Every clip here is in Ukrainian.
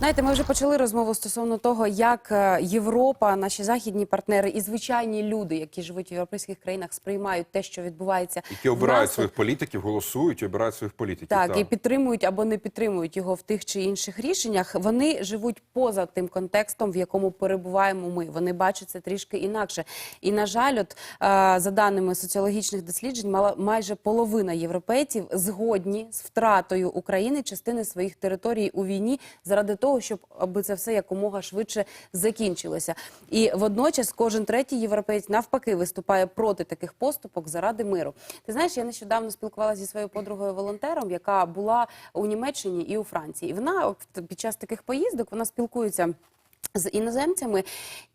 Знаєте, ми вже почали розмову стосовно того, як е, Європа, наші західні партнери і звичайні люди, які живуть в європейських країнах, сприймають те, що відбувається Які обирають нас. своїх політиків, голосують обирають своїх політиків. Так, і підтримують або не підтримують його в тих чи інших рішеннях. Вони живуть поза тим контекстом, в якому перебуваємо ми. Вони бачать це трішки інакше. І на жаль, от е, за даними соціологічних досліджень, майже половина європейців згодні з втратою України частини своїх територій у війні заради того, щоб аби це все якомога швидше закінчилося. І водночас кожен третій європейць навпаки виступає проти таких поступок заради миру. Ти знаєш, я нещодавно спілкувалася зі своєю подругою волонтером, яка була у Німеччині і у Франції. І вона під час таких поїздок вона спілкується. З іноземцями,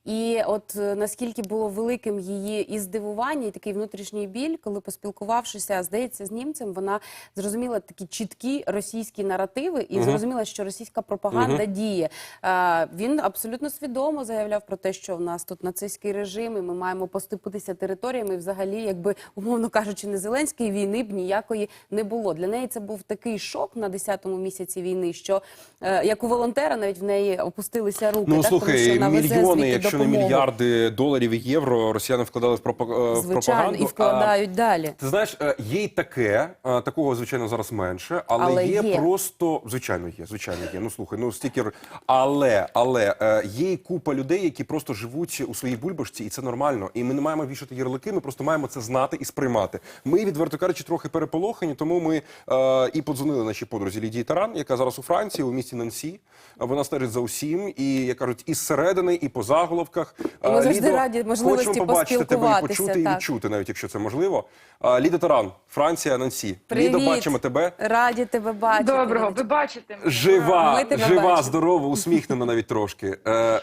і от е, наскільки було великим її і здивування, і такий внутрішній біль, коли поспілкувавшися, здається, з німцем, вона зрозуміла такі чіткі російські наративи і зрозуміла, що російська пропаганда діє. Е, він абсолютно свідомо заявляв про те, що в нас тут нацистський режим, і ми маємо поступитися територіями. І взагалі, якби умовно кажучи, не Зеленської війни б ніякої не було. Для неї це був такий шок на 10-му місяці війни, що е, як у волонтера навіть в неї опустилися руки. Ну так, тому слухай, що мільйони, якщо не мільярди доларів і євро, росіяни вкладали в, пропа- е, звичайно, пропаганду. і вкладають далі. Ти знаєш, е, є й таке, е, такого звичайно зараз менше, але, Але є, є. просто звичайно є, звичайно є. Ну слухай, ну стільки але, але є й купа людей, які просто живуть у своїй бульбашці, і це нормально. І ми не маємо вішати ярлики, ми просто маємо це знати і сприймати. Ми відверто кажучи, трохи переполохані, тому ми е, і подзвонили нашій подрузі Лідії Таран, яка зараз у Франції, у місті Нансі. Вона стежить за усім, і як кажуть, із середини, і по заголовках. І ми Е, завжди Лідо, раді можливості хочемо побачити тебе і поспілкуватися, почути, і так. відчути, навіть якщо це можливо. Е, Ліда Таран, Франція, Нансі. Привіт. Лідо, бачимо тебе. Раді тебе бачити. Доброго, ви бачите мене? Жива, Ми тебе жива, бачимо. здорова, усміхнена навіть трошки. Е,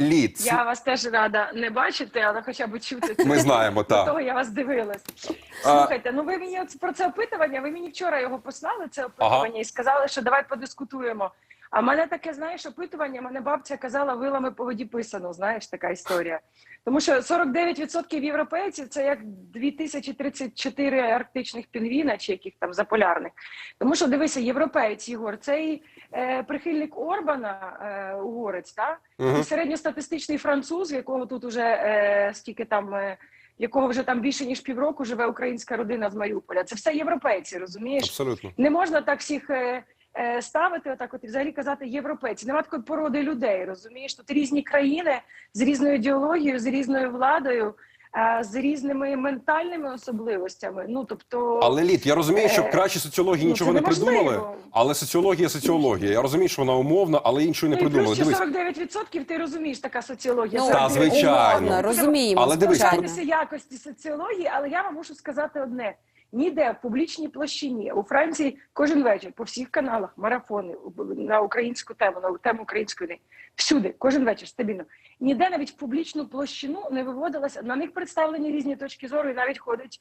Лід, Я вас теж рада не бачити, але хоча б чути. це. ми знаємо, До так. того я вас дивилась. Слухайте, ну ви мені про це опитування, ви мені вчора його послали, це опитування, і сказали, що давай подискутуємо. А в мене таке, знаєш, опитування, мене бабця казала, вилами по воді писано, знаєш, така історія. Тому що 49% європейців це як 2034 арктичних пінгвіна, чи яких там заполярних. Тому що дивися, європейць, Ігор, цей е, прихильник Орбана, е, угорець, так? Мгм. І середньостатистичний француз, якого тут уже е, скільки там, е, якого вже там більше ніж півроку живе українська родина з Маріуполя. Це все європейці, розумієш? Абсолютно. Не можна так всіх е, ставити, отак, от і взагалі казати європейці. Нема такої породи людей, розумієш? Тут різні країни з різною ідеологією, з різною владою, е, з різними ментальними особливостями. Ну тобто, Але Лід, я розумію, що Е, кращі соціології ну, нічого не придумали, але соціологія соціологія. Я розумію, що вона умовна, але іншої не ну, придумали. плюс Дивись, 49% ти розумієш така соціологія. Ну, Та, звичайно. умовно, розуміємо, Але дивись, якості соціології, але я вам мушу сказати одне: ніде в публічній площині у Франції кожен вечір по всіх каналах марафони на українську тему, на тему української день. Всюди, кожен вечір стабільно. Ніде навіть в публічну площину не виводилася. На них представлені різні точки зору, і навіть ходить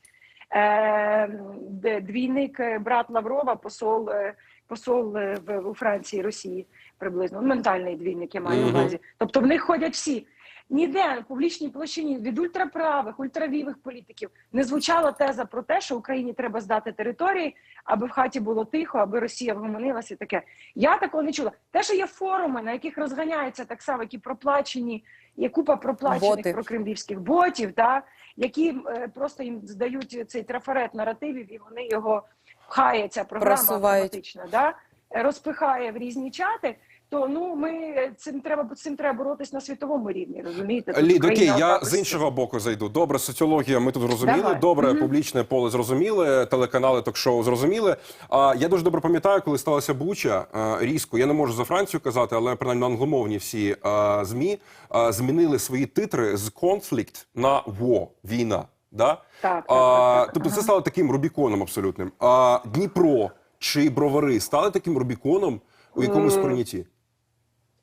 е, де- двійник е, брат Лаврова, посол, е, посол е, в, у Франції, Росії приблизно. Ну, Ментальний двійник я маю на увазі. Тобто в них ходять всі. Ніде в публічній площині від ультраправих, ультравівих політиків не звучала теза про те, що Україні треба здати території, аби в хаті було тихо, аби Росія вгомонилася. і Таке я такого не чула. Те, що є форуми, на яких розганяються так само, які проплачені, є купа проплачених Боти. прокремлівських ботів, та які е, просто їм здають цей трафарет наративів, і вони його пхає ця програма Просувають. автоматична, да? розпихає в різні чати. То ну ми цим треба цим треба боротись на світовому рівні. Розумієте? Тут Лід, окей, я з іншого боку зайду. Добре, соціологія, ми тут зрозуміли. Давай. Добре, Мгм. публічне поле зрозуміли, телеканали, ток-шоу зрозуміли. А я дуже добре пам'ятаю, коли сталася Буча а, різко. Я не можу за Францію казати, але принаймні англомовні всі а, змі а, змінили свої титри з конфлікт на war, війна. Да? Так, а, так, так. Тобто це стало таким Рубіконом абсолютним. А Дніпро чи Бровари стали таким Рубіконом у якомусь Е, сприйнятті?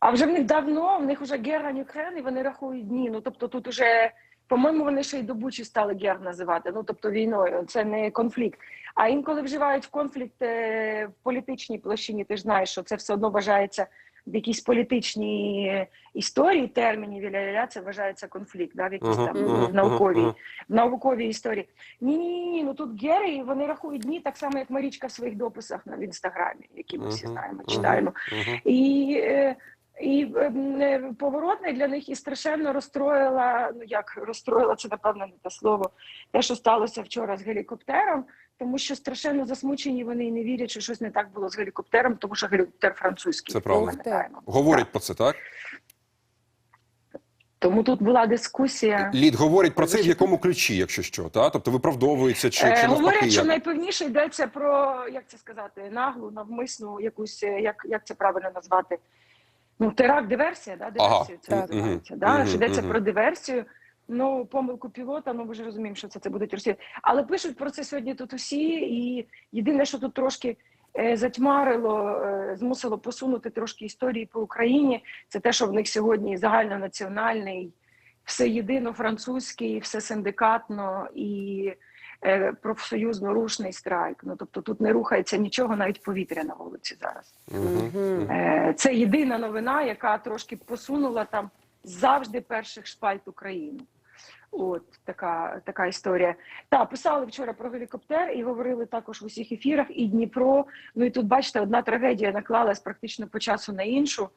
А вже в них давно, в них вже гера Нюкрен, і вони рахують дні. Ну тобто тут уже, по-моєму, вони ще й до Бучі стали гер називати. Ну тобто війною. Це не конфлікт. А інколи вживають в конфлікт е, в політичній площині. Ти ж знаєш, що це все одно вважається в якійсь політичній історії терміні віля це вважається конфлікт, да, в якійсь там в науковій в науковій історії. Ні, ні, ні, ну тут гери, вони рахують дні так само, як Марічка в своїх дописах на в інстаграмі, які ми всі знаємо, читаємо. І, е, і ем, е, для них і страшенно розстроїла, ну як розстроїла, це напевно не те слово, те, що сталося вчора з гелікоптером, тому що страшенно засмучені вони і не вірять, що щось не так було з гелікоптером, тому що гелікоптер французький. Це правда. Говорять Так. про це, так? Тому тут була дискусія. Лід говорять про це в якому ключі, якщо що, та? Тобто виправдовується чи, чи Е, Говорять, що найпевніше йдеться про як це сказати, наглу, навмисну якусь, е, як, як це правильно назвати? Ну, теракт, диверсія, да? Ага. диверсію це Так. називається. Да? Що йдеться Мгм. про диверсію. Ну, помилку пілота, ну ми ж розуміємо, що це, це будуть росіяни. Але пишуть про це сьогодні тут усі, і єдине, що тут трошки е, затьмарило, е, змусило посунути трошки історії по Україні, це те, що в них сьогодні загальнонаціональний, все єдино французький, все синдикатно і е, профсоюзно рушний страйк. Ну тобто тут не рухається нічого, навіть повітря на вулиці зараз. Мгм. Е, Це єдина новина, яка трошки посунула там завжди перших шпальт Україну. От така, така історія. Та писали вчора про гелікоптер і говорили також в усіх ефірах. І Дніпро. Ну і тут бачите, одна трагедія наклалась практично по часу на іншу.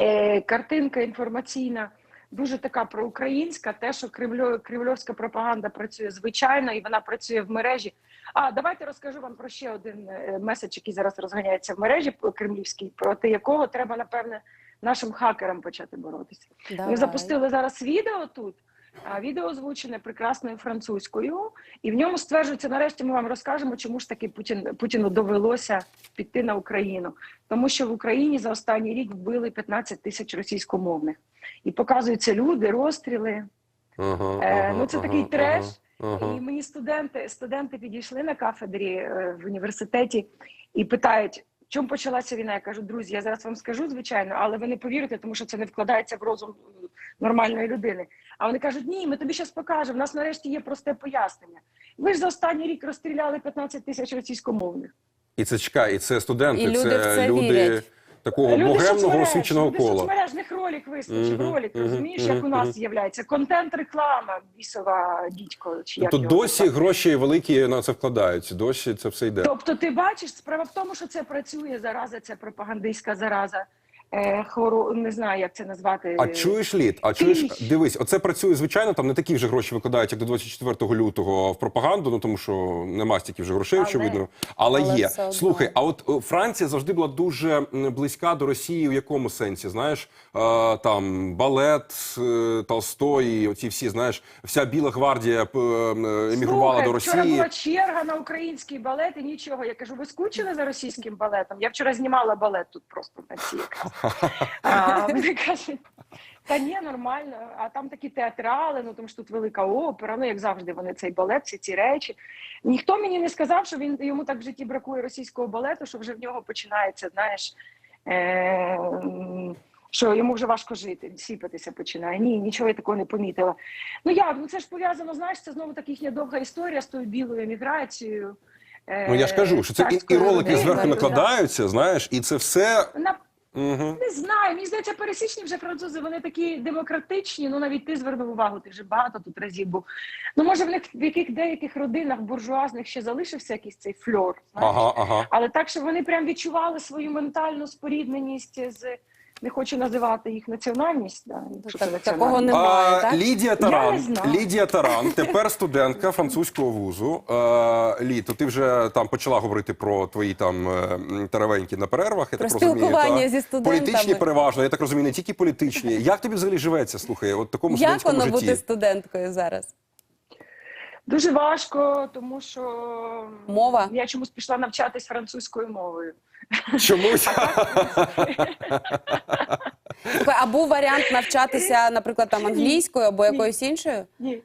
Е, картинка інформаційна дуже така проукраїнська. Те, що кремльо, кремльовська пропаганда працює звичайно, і вона працює в мережі. А давайте розкажу вам про ще один е, меседж, який зараз розганяється в мережі кремлівській, проти якого треба напевне нашим хакерам почати боротися. Давай. Ми запустили зараз відео тут. А відео озвучене прекрасною французькою, і в ньому стверджується. Нарешті ми вам розкажемо, чому ж таки Путін Путіну довелося піти на Україну, тому що в Україні за останній рік вбили 15 тисяч російськомовних, і показуються люди, розстріли. Ага, Е, ага, ну це ага, такий треш. ага, ага. І мені студенти, студенти підійшли на кафедрі е, в університеті і питають, чому почалася війна. Я кажу, друзі, я зараз вам скажу, звичайно, але ви не повірите, тому що це не вкладається в розум нормальної людини. А вони кажуть, ні, ми тобі зараз покажемо. У нас нарешті є просте пояснення. Ви ж за останній рік розстріляли 15 тисяч російськомовних. І це чекай, і це студенти, І люди це, в це люди вірять. Такого Люди богемного освіченого кола. люди соцмережних ролик вискочив, Мгм, ролик, розумієш, розумієш, мгм, як у нас з'являється. Контент, реклама, бісова дідько. Чи як то його досі гроші великі на це вкладаються, досі це все йде. Тобто, ти бачиш, справа в тому, що це працює зараза, це пропагандистська зараза. Е, хоро, не знаю, як це назвати. А чуєш лід? А чуєш, дивись, оце працює звичайно. Там не такі вже гроші викладають, як до 24 лютого в пропаганду. Ну тому що нема стільки вже грошей, Але- очевидно. Але, Але є. Слухай, а от е, Франція завжди була дуже близька до Росії. У якому сенсі? Знаєш, е, там балет, Толстой, оці всі знаєш, вся біла гвардія емігрувала Слухай, до Вчора Росії. була черга на український балет і нічого. Я кажу, ви скучили за російським балетом? Я вчора знімала балет тут просто на ці якраз. А вони кажуть, та ні, нормально. А там такі театрали, ну тому що тут велика опера, ну як завжди, вони цей балет, всі ці речі. Ніхто мені не сказав, що він йому так в житті бракує російського балету, що вже в нього починається, знаєш. Е- що йому вже важко жити, сіпатися починає. Ні, нічого я такого не помітила. Ну як? Ну це ж пов'язано, знаєш, це знову таки їхня довга історія з тою білою еміграцією. е, Ну я ж кажу, що це і, і ролики зверху накладаються, знаєш, і це все. Угу. не знаю, мені здається, пересічні вже французи, вони такі демократичні. Ну навіть ти звернув увагу, ти вже багато тут разів був. Ну може в них в яких деяких родинах буржуазних ще залишився якийсь цей фльор. Знаєш? Ага, ага. Але так, щоб вони прям відчували свою ментальну спорідненість з не хочу називати їх національність. Да, якщо це такого національність. Немає, А, так? Лідія Я Таран, знаю. Лідія Таран, тепер студентка французького вузу. Е, Лі, то ти вже там почала говорити про твої там е, таравеньки на перервах. Я Про так розумію, спілкування та? зі студентами. Політичні переважно, я так розумію, не тільки політичні. Як тобі взагалі живеться? Слухай, от в такому Як студентському воно житті? бути студенткою зараз? Дуже важко, тому що Мова? я чомусь пішла навчатись французькою мовою. Чомусь. А був варіант навчатися, наприклад, там англійською або якоюсь іншою? Ні.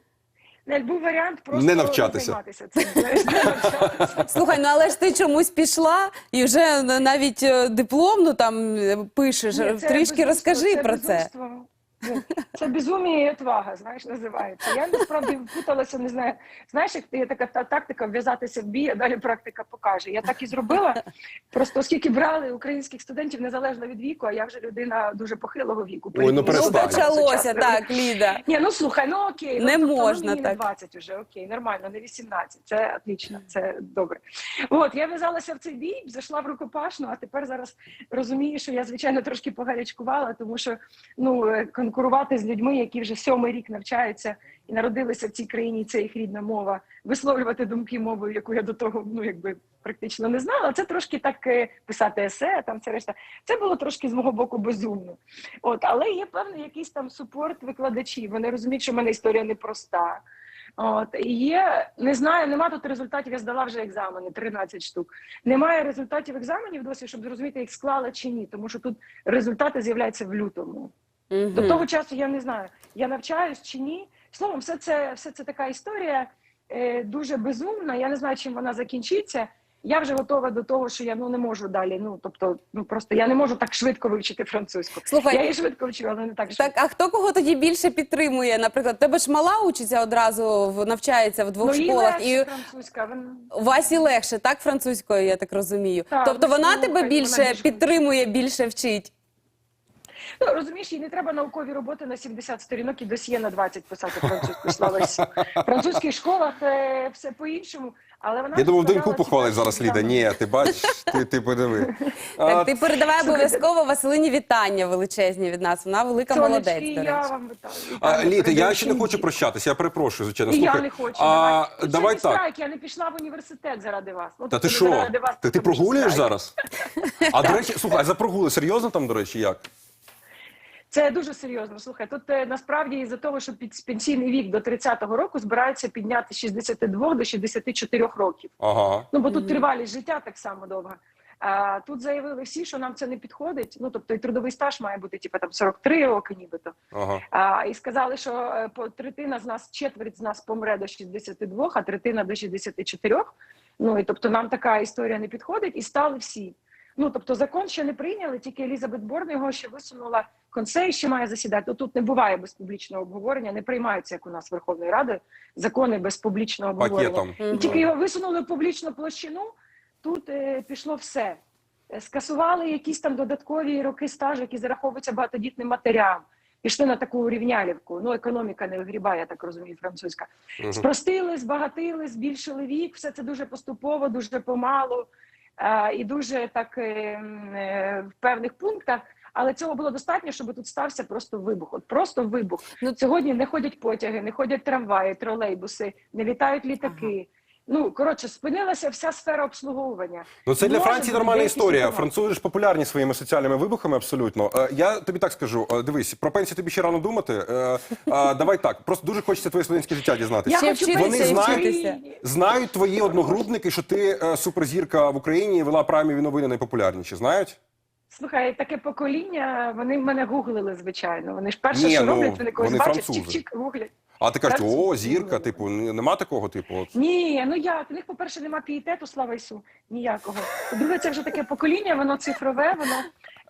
Не був варіант просто Не навчатися. займатися цим. знаєш, не навчатися. Слухай, ну але ж ти чомусь пішла і вже навіть е, дипломну там е, пишеш. Ні, це Трішки безумство, розкажи про це. безумство. Ну, Це безумія і отвага, знаєш, називається. Я насправді впуталася, не знаю. Знаєш, як є така та- тактика вв'язатися в бій, а далі практика покаже. Я так і зробила. Просто оскільки брали українських студентів незалежно від віку, а я вже людина дуже похилого віку. Ой, ну перестань. Ну, почалося так, Ліда. Ні, ну слухай, ну окей, Не ну, тобто, можна ну, мені так. не 20 вже, окей, нормально, не 18, це отлично, це добре. От, я в'язалася в цей бій, зайшла в рукопашну, а тепер зараз розумію, що я, звичайно, трошки погарячкувала, тому що ну, е, конкурувати з людьми, які вже сьомий рік навчаються і народилися в цій країні, це їх рідна мова, висловлювати думки мовою, яку я до того, ну, якби, практично не знала, це трошки так е, писати есе, там це решта. Це було трошки з мого боку безумно. От, але є певний якийсь там супорт викладачів. Вони розуміють, що в мене історія непроста. От є, не знаю, нема тут результатів. Я здала вже екзамени, 13 штук. Немає результатів екзаменів досі, щоб зрозуміти, їх склала чи ні, тому що тут результати з'являються в лютому. Мгм. До того часу я не знаю, я навчаюсь чи ні. Словом, все це, все це така історія е, дуже безумна. Я не знаю, чим вона закінчиться. Я вже готова до того, що я ну не можу далі. Ну тобто, ну просто я не можу так швидко вивчити французьку. Слухай, я її швидко вчу, але не так швидко. Так, а хто кого тоді більше підтримує? Наприклад, тебе ж мала учиться одразу в навчається в двох ну, школах, і французька. Вона... Васі легше, так французькою, я так розумію. Так, тобто вона тебе вона більше більш- підтримує, більше вчить. Ну розумієш, їй не треба наукові роботи на 70 сторінок і досьє на 20 писати французькою. Слава В французьких школах е, все по-іншому. Але вона Я думав, доньку похвалить зараз Ліда. Ні, ти бачиш, ти, ти подиви. А, Так, ти передавай обов'язково Василині вітання величезні від нас. Вона велика Сонечки, молодець. До я вам вітаю. А, Вітаю, Літа, я ще не хочу прощатися, я перепрошую, звичайно. Слухай, я не хочу. А, давай. Давай так. страйк, я не пішла в університет заради вас. Ну, Та тобто ти що? Ти, ти прогулюєш зараз? А до речі, слухай, а за прогули серйозно там, до речі, як? Це дуже серйозно. Слухай, тут е, насправді із-за того, що під пенсійний вік до 30-го року збираються підняти з 62 до 64 років. Ага. Ну бо тут тривалість життя так само довга. А тут заявили всі, що нам це не підходить. Ну тобто і трудовий стаж має бути типу, там 43 роки, нібито. Ага. А, і сказали, що е, по третина з нас, четверть з нас помре до 62, а третина до 64. Ну і тобто нам така історія не підходить, і стали всі. Ну тобто закон ще не прийняли, тільки Елізабет Борн його ще висунула. Консей ще має засідати. Ну, Тут не буває без публічного обговорення, не приймаються як у нас Верховної Ради закони без публічного обговорення. Пакетом. І тільки його висунули в публічну площину. Тут е, пішло все. Е, Скасували якісь там додаткові роки стажу, які зараховуються багатодітним матерям. Пішли на таку урівнялівку. Ну, економіка не вигрібає, я так розумію, французька. Спростили, збагатили, збільшили вік. Все це дуже поступово, дуже помалу і дуже так е, е, в певних пунктах. Але цього було достатньо, щоб тут стався просто вибух. От просто вибух. Ну, Сьогодні не ходять потяги, не ходять трамваї, тролейбуси, не літають літаки. Ну коротше, спинилася вся сфера обслуговування. Ну це для Може Франції бути нормальна деякі історія. ситуації. Французи ж популярні своїми соціальними вибухами абсолютно. Е, Я тобі так скажу: е, дивись, про пенсію тобі ще рано думати. Е, е, Давай так. Просто дуже хочеться твоє студентське життя дізнатися. Ще хочу вчитися Вони і знають- вчитися. Знають твої одногрупники, що ти е, суперзірка в Україні і вела праймові новини найпопулярніші. Знають? Слухай, таке покоління, вони мене гуглили, звичайно. Вони ж перше, Ні, що ну, роблять, вони когось вони бачать, французи. чик-чик, гуглять. А ти кажеш, о, зірка, типу, нема такого, типу. От. Ні, ну як? У них, по-перше, нема пієтету, слава Ісу, ніякого. По-друге, це вже таке покоління, воно цифрове, воно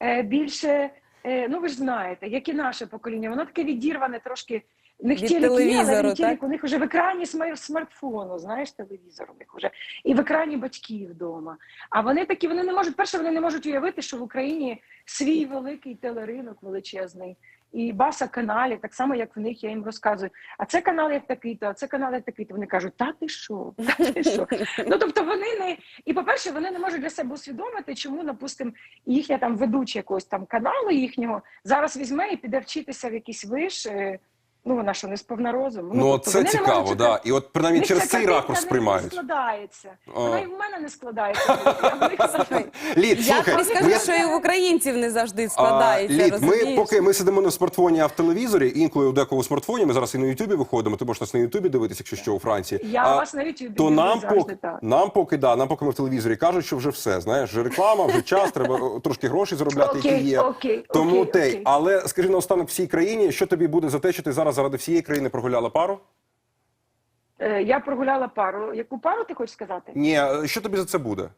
е, більше, е, ну ви ж знаєте, як і наше покоління, воно таке відірване трошки. В є, але телевізору, у них вже в екрані смартфону, знаєш, телевізор у них вже, і в екрані батьків вдома. А вони такі, вони не можуть, перше, вони не можуть уявити, що в Україні свій великий телеринок величезний. І баса каналів, так само, як в них, я їм розказую. А це канал як такий-то, а це канал як такий-то. Вони кажуть, та ти що? Та ти що? Ну тобто вони не і по-перше, вони не можуть для себе усвідомити, чому, напустим їхня там ведуча якогось там каналу їхнього зараз візьме і піде вчитися в якийсь виш. Е, Ну вона що не сповна розуму. Ну, тобто це вони не цікаво, можуть да. читати. І от принаймні них через ця цей картинка ракурс не- сприймають. Не складається. Вона і в мене не складається. А в них Лід, Я слухай, тобі скажу, ну, я- що і в українців не завжди А, складається. Лід, ми розумієш? поки ми сидимо не в смартфоні, а в телевізорі, інколи у декого в смартфоні. Ми зараз і на Ютубі виходимо. Ти можеш нас на Ютубі дивитися, якщо що у Франції. Я А, вас на YouTube то нам завжди поки так. нам поки да, нам поки ми в телевізорі кажуть, що вже все. Знаєш, вже реклама, вже час, треба о, трошки грошей заробляти, які Окей, є. окей, Тому окей, те, окей. але скажи наостанок всій країні, що тобі буде за те, що ти зараз заради всієї країни прогуляла пару? Е, Я прогуляла пару. Яку пару ти хочеш сказати? Ні, що тобі за це буде?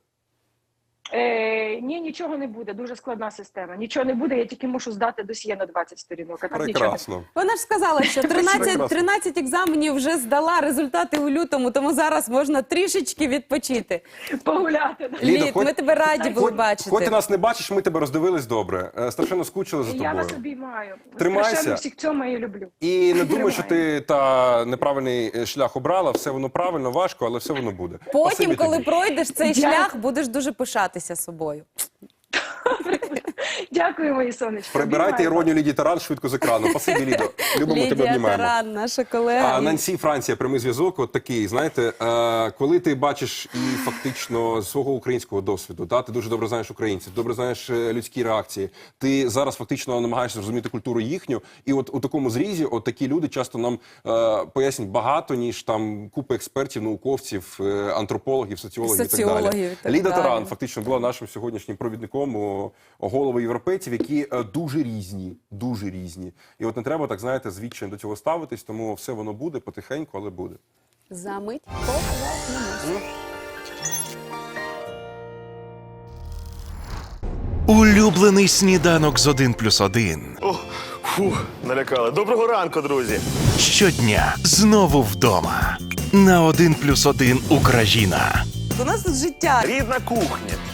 Е, ні, нічого не буде. Дуже складна система. Нічого не буде. Я тільки мушу здати досьє на 20 сторінок. А так нічого не Прекрасно. Вона ж сказала, що 13, Прекрасно. 13 екзаменів вже здала результати у лютому, тому зараз можна трішечки відпочити. погуляти. да. Лід, ми тебе раді були хоч, бачити. Хоч ти нас не бачиш, ми тебе роздивились добре. Е, Страшенно скучили за Я тобою. вас обіймаю. Тримайся. Страшенно всіх цьому і люблю. І не думай, що ти та неправильний е, шлях обрала. Все воно правильно, важко, але все воно буде. Потім, Спасибі коли тобі. пройдеш цей Дякую. шлях, будеш дуже пишатися собою. Дякую, мої сонечки. прибирайте іронію Ліді Таран швидко з екрану. Спасибі, Лідо. Любимо тебе Лідія обнімаємо. Таран, наша колега. А Нансі Франція, прямий зв'язок, от такий. Знаєте, е, коли ти бачиш і фактично з свого українського досвіду, да, ти дуже добре знаєш українців, добре знаєш е, людські реакції. Ти зараз фактично намагаєшся зрозуміти культуру їхню. І от у такому зрізі, от такі люди часто нам е, пояснять багато, ніж там купа експертів, науковців, е, антропологів, соціологів, і так далі. Соціологів і так Ліда далі. Таран фактично була нашим сьогоднішнім провідником у у голови європейців, які е, дуже різні, дуже різні. І от не треба так знаєте звідчим до цього ставитись, тому все воно буде потихеньку, але буде. Замить повернемось. Улюблений сніданок з 1 плюс 1. О, фу, налякали. Доброго ранку, друзі. Щодня знову вдома. На 1 плюс 1 Україна У нас тут життя. Рідна кухня,